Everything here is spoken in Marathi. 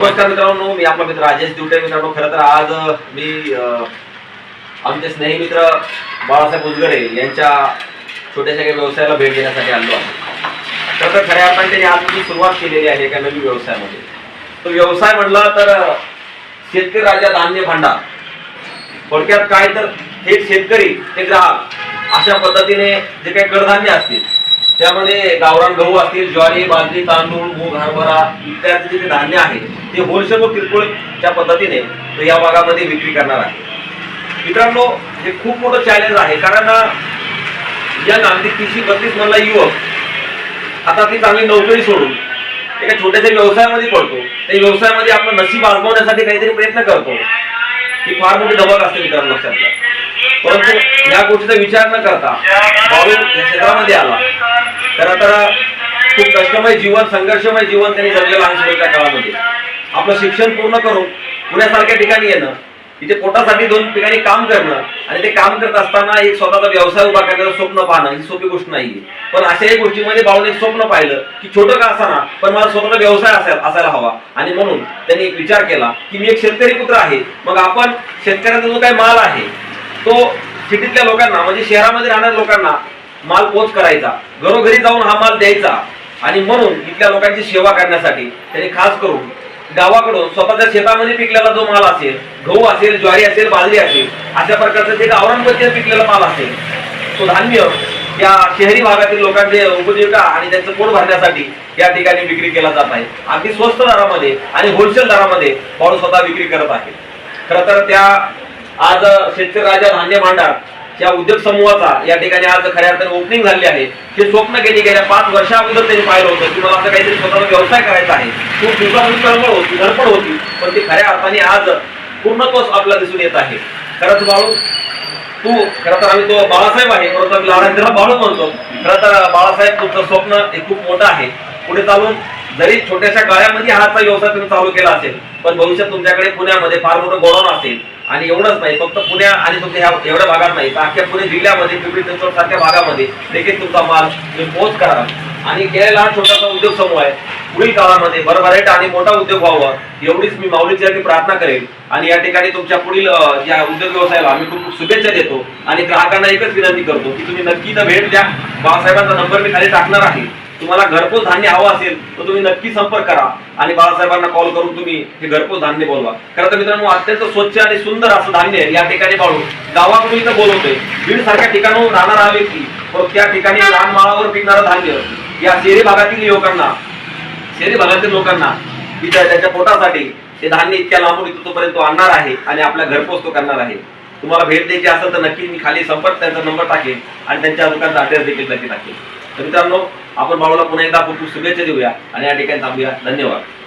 नमस्कार मित्रांनो मी आपला मित्र राजेश दिवटे. मित्रांनो खरं तर आज मी आमचे स्नेही मित्र बाळासाहेब उजगरे यांच्या छोट्याशा काही व्यवसायाला भेट देण्यासाठी आलो आहे खरं तर खऱ्या अर्थाने त्यांनी आज मी सुरुवात केलेली आहे एका नवीन व्यवसायामध्ये. तो व्यवसाय म्हटला तर शेतकरी राजा धान्य भांडार. थोडक्यात काय तर हे शेतकरी ते ग्राहक अशा पद्धतीने जे काही कडधान्य असतील त्यामध्ये गावरान गहू असतील ज्वारी बाजरी तांदूळ मूग हरभरा इत्यादी जे धान्य आहे ते होलसेल व किरकोळच्या पद्धतीने तो या भागामध्ये विक्री करणार आहे. मित्रांनो हे खूप मोठं चॅलेंज आहे कारण या अगदी तीसशे बत्तीस मधला युवक आता ती चांगली नोकरी सोडून एका छोट्याशा व्यवसायामध्ये पडतो. त्या व्यवसायामध्ये आपलं नशीब आजमावण्यासाठी काहीतरी प्रयत्न करतो. ही फार मोठी दबाग असते मित्रांनो लक्षात परंतु या गोष्टीचा विचार न करता बाळू या क्षेत्रामध्ये आला. तर आता खूप कष्टमय जीवन संघर्षमय जीवन त्यांनी जगलेलं आहे सुरुवातीच्या काळामध्ये. आपलं शिक्षण पूर्ण करून पुण्यासारख्या ठिकाणी येणं तिथे पोटासाठी दोन ठिकाणी काम करणं आणि ते काम करत असताना एक स्वतःचा व्यवसाय उभा करण्याचं स्वप्न पाहणं ही सोपी गोष्ट नाहीये. पण अशाही गोष्टीमध्ये बाळूने एक स्वप्न पाहिलं की छोटं का असाना पण मला स्वतःचा व्यवसाय असायला असायला हवा. आणि म्हणून त्यांनी एक विचार केला की मी एक शेतकरी पुत्र आहे. मग आपण शेतकऱ्याचा जो काही माल आहे तो सिटीतल्या लोकांना म्हणजे शहरामध्ये राहणाऱ्या लोकांना माल पोच करायचा. घरोघरी जाऊन हा माल द्यायचा. आणि म्हणून इथल्या लोकांची सेवा करण्यासाठी त्यांनी खास करून गावाकडून स्वतःच्या शेतामध्ये पिकलेला जो माल असेल गहू असेल ज्वारी असेल बाजरी असेल अशा प्रकारचं जे गावरांमध्ये पिकलेला माल असेल तो धान्य या शहरी भागातील लोकांचे उपजीविका आणि त्यांचं पोट भरण्यासाठी या ठिकाणी विक्री केला जात आहे. अगदी स्वस्त दरामध्ये आणि होलसेल दरामध्ये बाळू स्वतः विक्री करत आहे. खरं तर त्या आज शेतकरी राजा धान्य भांडार या उद्योग समूहाचा या ठिकाणी आज खऱ्या अर्थाने ओपनिंग झाली आहे. हे स्वप्न केली गेल्या पाच वर्षा अगोदर त्यांनी पाहिलं होतं की मला असं काहीतरी स्वतःचा व्यवसाय करायचा आहे. खूप दिवसापूर्वी होती धडपड होती पण ती खऱ्या अर्थाने आज पूर्णत्वच आपला दिसून येत आहे. खरंच बाळू तू खरं तर आम्ही तो बाळासाहेब आहे परंतु आम्ही लहान त्याला बाळू म्हणतो. खरं तर बाळासाहेब तुमचं स्वप्न हे खूप मोठं आहे. पुढे चालून जरी छोट्याशा गाळ्यामध्ये हाचा व्यवसाय तुम्ही चालू केला असेल पण भविष्यात तुमच्याकडे पुण्यामध्ये फार मोठं गोडाऊन असेल आणि एवढंच नाही फक्त पुण्या आणि तुमच्या ह्या एवढ्या भागात नाही तर अख्ख्या पुणे जिल्ह्यामध्ये पिंपरी चिंचवड सारख्या भागामध्ये देखील तुमचा माल तुम्ही पोच करा आणि केलेला हा छोटासा उद्योग समूह आहे. पुढील काळामध्ये भरभराट आणि मोठा उद्योग व्हावा एवढीच मी माऊलीची प्रार्थना करेन. आणि या ठिकाणी तुमच्या पुढील या ज्या उद्योग व्यवसायाला आम्ही खूप खूप शुभेच्छा देतो. आणि ग्राहकांना एकच विनंती करतो की तुम्ही नक्की भेट द्या. बाबासाहेबांचा नंबर मी खाली टाकणार आहे. तुम्हाला घरपोच धान्य हवं असेल तर तुम्ही नक्की संपर्क करा. आणि बाळासाहेबांना कॉल करून तुम्ही हे घरपोच धान्य बोलवा. खरं तर मित्रांनो अत्यंत स्वच्छ आणि सुंदर असं धान्य या ठिकाणी पाळून. गावाकडून इथं बोलवतोय. बीड सारख्या ठिकाणाहून राहणारा हा व्यक्ती त्या ठिकाणी लहान माळावर पिकणारं धान्य या शहरी भागातील युवकांना शहरी भागातील लोकांना इथं त्याच्या पोटासाठी ते धान्य इतक्या लांबून इथं तोपर्यंत तो आणणार आहे आणि आपल्या घरपोच तो करणार आहे. तुम्हाला भेट द्यायची असेल तर नक्की मी खाली संपर्क त्यांचा नंबर टाकेन आणि त्यांच्या दुकानचा अड्रेस देखील नक्की टाकेन. तर मित्रांनो आपण भावाला पुन्हा एकदा खूप खूप शुभेच्छा देऊया आणि या ठिकाणी थांबूया. धन्यवाद.